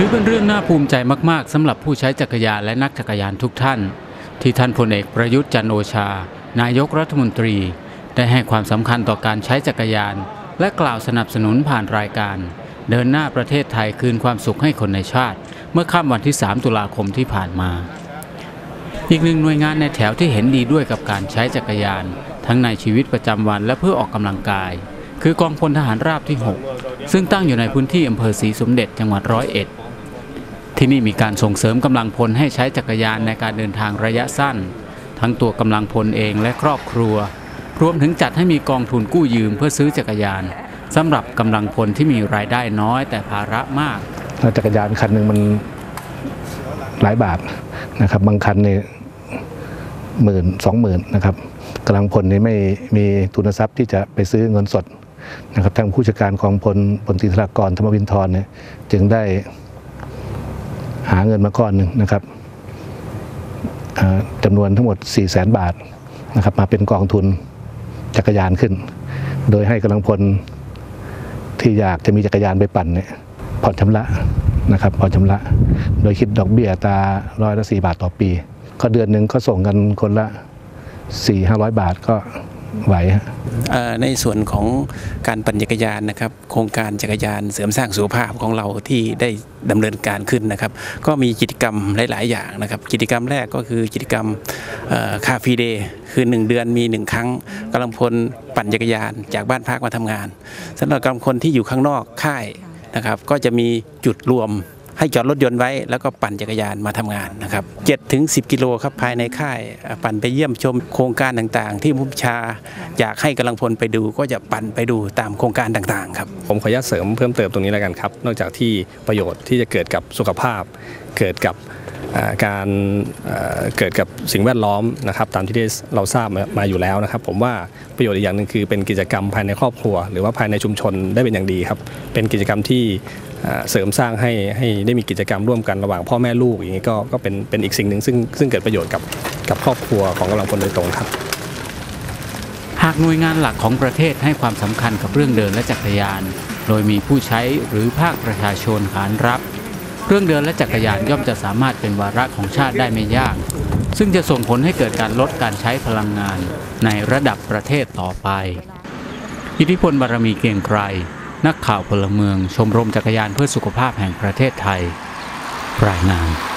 ือเป็นเรื่องน่าภูมิใจมากๆสำหรับผู้ใช้จักรยานและนักจักรยานทุกท่าน ที่ท่านพลเอกประยุทธ์จันโอชา นายกรัฐมนตรี ได้ให้ความสำคัญต่อการใช้จักรยาน และกล่าวสนับสนุนผ่านรายการ เดินหน้าประเทศไทยคืนความสุขให้คนในชาติ เมื่อค่ำวันที่ 3 ตุลาคมที่ผ่านมา อีกหนึ่งหน่วยงานในแถวที่เห็นดีด้วยกับการใช้จักรยาน ทั้งในชีวิตประจำวันและเพื่อออกกำลังกาย คือกองพลทหารราบที่ 6 ซึ่งตั้งอยู่ในพื้นที่อำเภอศรีสมเด็จจังหวัดร้อยเอ็ด ที่นี่มีการส่งเสริมกำลังพลให้ใช้จักรยานในการเดินทางระยะสั้น ทั้งตัวกำลังพลเองและครอบครัว รวมถึงจัดให้มีกองทุนกู้ยืมเพื่อซื้อจักรยานสำหรับกำลังพลที่มีรายได้น้อยแต่ภาระมากจักรยานคันหนึ่งมันหลายบาทนะครับบางคันนี่หมื่นสองหมื่นนะครับกำลังพลนี่ไม่มีทุนทรัพย์ที่จะไปซื้อเงินสดนะครับทางผู้จัดการกองพลพลตรีธรากรธรรมวินทรเนี่ยจึงได้ หาเงินมาก้อนหนึ่งนะครับจำนวนทั้งหมด 4 0 0แสนบาทนะครับมาเป็นกองทุนจักรยานขึ้น โดยให้กำลังพลที่อยากจะมีจักรยานไปปั่นเนี่ยผ่อนชำระนะครับผ่อนชำระ โดยคิดดอกเบี้ยตาร้อยละสี่บาทต่อปี ก็เดือนหนึ่งก็ส่งกันคนละสี่ห้าร้อยบาทก็ ไหวในส่วนของการปั่นจักรยานนะครับ โครงการจักรยานเสริมสร้างสุขภาพของเราที่ได้ดำเนินการขึ้นนะครับ ก็มีกิจกรรมหลาย ๆ อย่างนะครับ กิจกรรมแรกก็คือกิจกรรมคาฟีเดย์คือ 1 เดือนมี 1 ครั้งกำลังพลปั่นจักรยานจากบ้านพักมาทำงานสำหรับกำลังพลที่อยู่ข้างนอกค่ายนะครับ ก็จะมีจุดรวม ให้จอดรถยนต์ไว้ แล้วก็ปั่นจักรยานมาทำงานนะครับ7ถึง10 กิโลครับภายในค่าย ปั่นไปเยี่ยมชมโครงการต่างๆ ที่ผู้บัญชาอยากให้กำลังพลไปดู ก็จะปั่นไปดูตามโครงการต่างๆครับผมขออนุญาตเสริมเพิ่มเติมตรงนี้แล้วกันครับ นอกจากที่ประโยชน์ที่จะเกิดกับสุขภาพ เกิดกับ การเกิดกับสิ่งแวดล้อมนะครับตามที่ได้เราทราบมาอยู่แล้วนะครับ ผมว่าประโยชน์อีกอย่างหนึ่งคือเป็นกิจกรรมภายในครอบครัว หรือว่าภายในชุมชนได้เป็นอย่างดีครับ เป็นกิจกรรมที่เสริมสร้างให้ให้ได้มีกิจกรรมร่วมกันระหว่างพ่อแม่ลูกอย่างนี้ก็ก็เป็นเป็นอีกสิ่งหนึ่งซึ่งซึ่งเกิดประโยชน์กับกับครอบครัวของกำลังพลโดยตรงครับ หากหน่วยงานหลักของประเทศให้ความสำคัญกับเรื่องเดินและจักรยาน โดยมีผู้ใช้หรือภาคประชาชนขานรับ เรื่องเดินและจักรยานย่อมจะสามารถเป็นวาระของชาติได้ไม่ยาก ซึ่งจะส่งผลให้เกิดการลดการใช้พลังงานในระดับประเทศต่อไป อิทธิพลบารมีเกียงไกรนักข่าวพลเมือง ชมรมจักรยานเพื่อสุขภาพแห่งประเทศไทย รายงาน